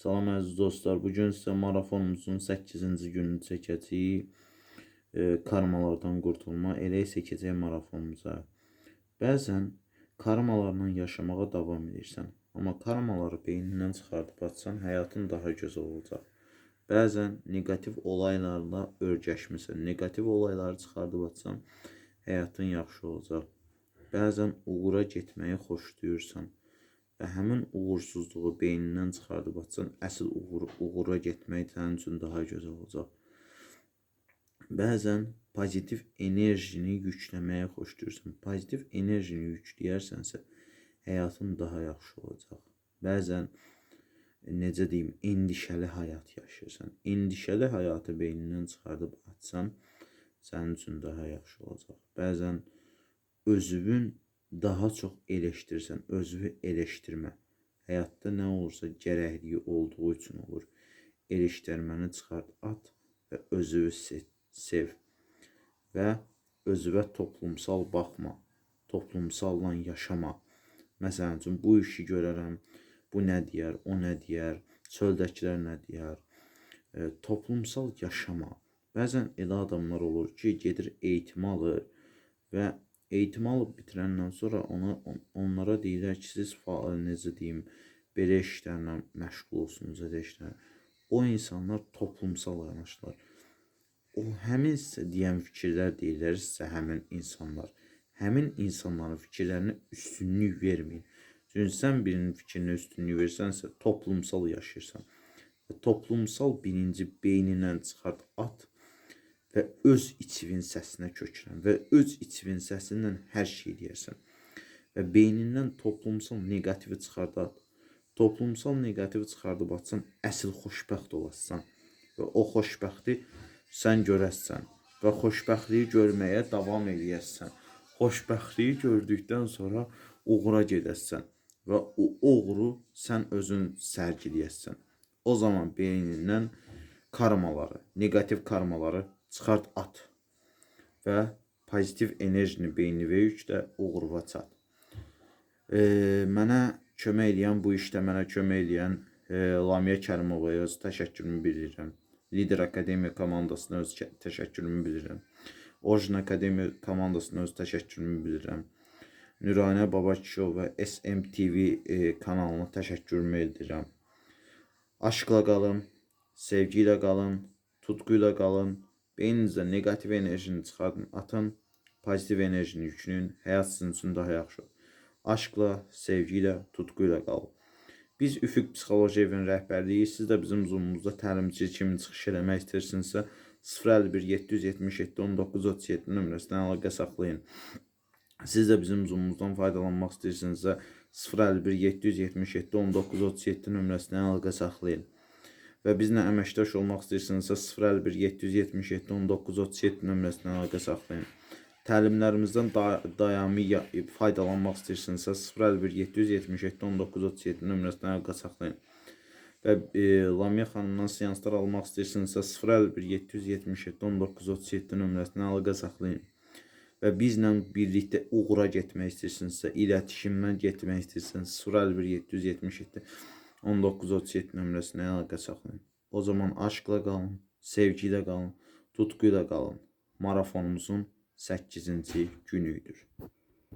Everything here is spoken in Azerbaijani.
Salam əziz dostlar. Bu gün sizə marafonumuzun 8-ci gününü çəkəcəyik. E, karmalardan qurtulma. Elə isə keçək marafonumuza. Bəzən karmalarla yaşamağa davam edirsən. Amma karmaları beynindən çıxardıb atsan, həyatın daha gözəl olacaq. Bəzən negativ olaylarla örgəşmisən. Negativ olayları çıxardıb atsan, həyatın yaxşı olacaq. Bəzən uğura getməyi xoşlayırsan və həmin uğursuzluğu beynindən çıxardıb atsan, əsl uğur, uğura getmək sənin üçün daha gözəl olacaq. Bəzən pozitiv enerjini yükləməyə xoşlayırsan. Pozitiv enerjini yükləyərsənsə, həyatın daha yaxşı olacaq. Bəzən necə deyim, endişəli həyat yaşayırsan. Endişəli həyatı beynindən çıxardıb atsan, sənin üçün daha yaxşı olacaq. Bəzən özünün daha çox eleştirirsən, özünü eleştirmə. Həyatda nə olursa gərəkliyi olduğu üçün olur. Eleşdirməni çıxart, at və özünü se sev. Və özünə toplumsal baxma. Toplumsalla yaşama. Məsələn üçün bu işi görərəm, bu nə deyər, o nə deyər, çöldəkilər nə deyər. E, toplumsal yaşama. Bəzən elə adamlar olur ki, gedir eğitim alır və eğitim alıb bitirəndən sonra ona on, onlara deyirlər ki, siz faal necə deyim, belə işlərlə məşğul olsunuz, elə işlər. O insanlar toplumsal yanaşırlar. O həmin sizə deyən fikirlər deyirlər sizə həmin insanlar. Həmin insanların fikirlərinə üstünlük verməyin. Çünki sən birinin fikrinə üstünlük versənsə, toplumsal yaşayırsan. Və toplumsal bilinci beynindən çıxart, at və öz içivin səsinə köklən və öz içivin səsindən hər şey deyərsən. Və beynindən toplumsal negativi çıxardar. Toplumsal negativi çıxardıb atsan, əsl xoşbəxt olasan və o xoşbəxti sən görəsən və xoşbəxtliyi görməyə davam eləyəsən. Xoşbəxtliyi gördükdən sonra uğura gedəsən və o uğuru sən özün sərgiləyəsən. O zaman beynindən karmaları, negativ karmaları çıxart at və pozitiv enerjini beynivə yüklə, uğurva çat. E, mənə kömək eləyən, bu işdə mənə kömək eləyən e, Lamiyə Kərimovaya öz təşəkkürümü bildirirəm. Lider Akademiya komandasına öz təşəkkürümü bildirirəm. Orjin Akademiya komandasına öz təşəkkürümü bildirirəm. Nüranə Babakişov və SMTV e, kanalına təşəkkürümü bildirirəm. Aşkla qalın, sevgiyle qalın, tutkuyla qalın. Beyninizdə negativ enerjini çıxardın, atın, pozitiv enerjini yükləyin. Həyat sizin üçün daha yaxşı. olur. Aşkla, sevgiyle, tutkuyla qalın. Biz Üfüq Psixoloji evinin rəhbərliyi, siz də bizim Zoomumuzda təlimçi kimi çıxış eləmək istəyirsinizsə 051 777 1937 nömrəsindən əlaqə saxlayın. Siz də bizim Zoomumuzdan faydalanmaq istəyirsinizsə 051 777 1937 nömrəsindən əlaqə saxlayın. Və bizlə əməkdaş olmaq istəyirsinizsə 051 777 1937 nömrəsindən əlaqə saxlayın. Təlimlərimizdən da daimi ya- faydalanmaq istəyirsinizsə 051 777 1937 nömrəsindən əlaqə saxlayın. Və e, Lamia xanımdan seanslar almaq istəyirsinizsə 051 777 1937 nömrəsindən əlaqə saxlayın. Və bizlə birlikdə uğura getmək istəyirsinizsə, iletişimə getmək istəyirsinizsə 051 777 1937 nömrəsinə əlaqə saxlayın. O zaman aşkla qalın, sevgiyle qalın, tutkuyla qalın. Marafonumuzun 8-ci günüdür.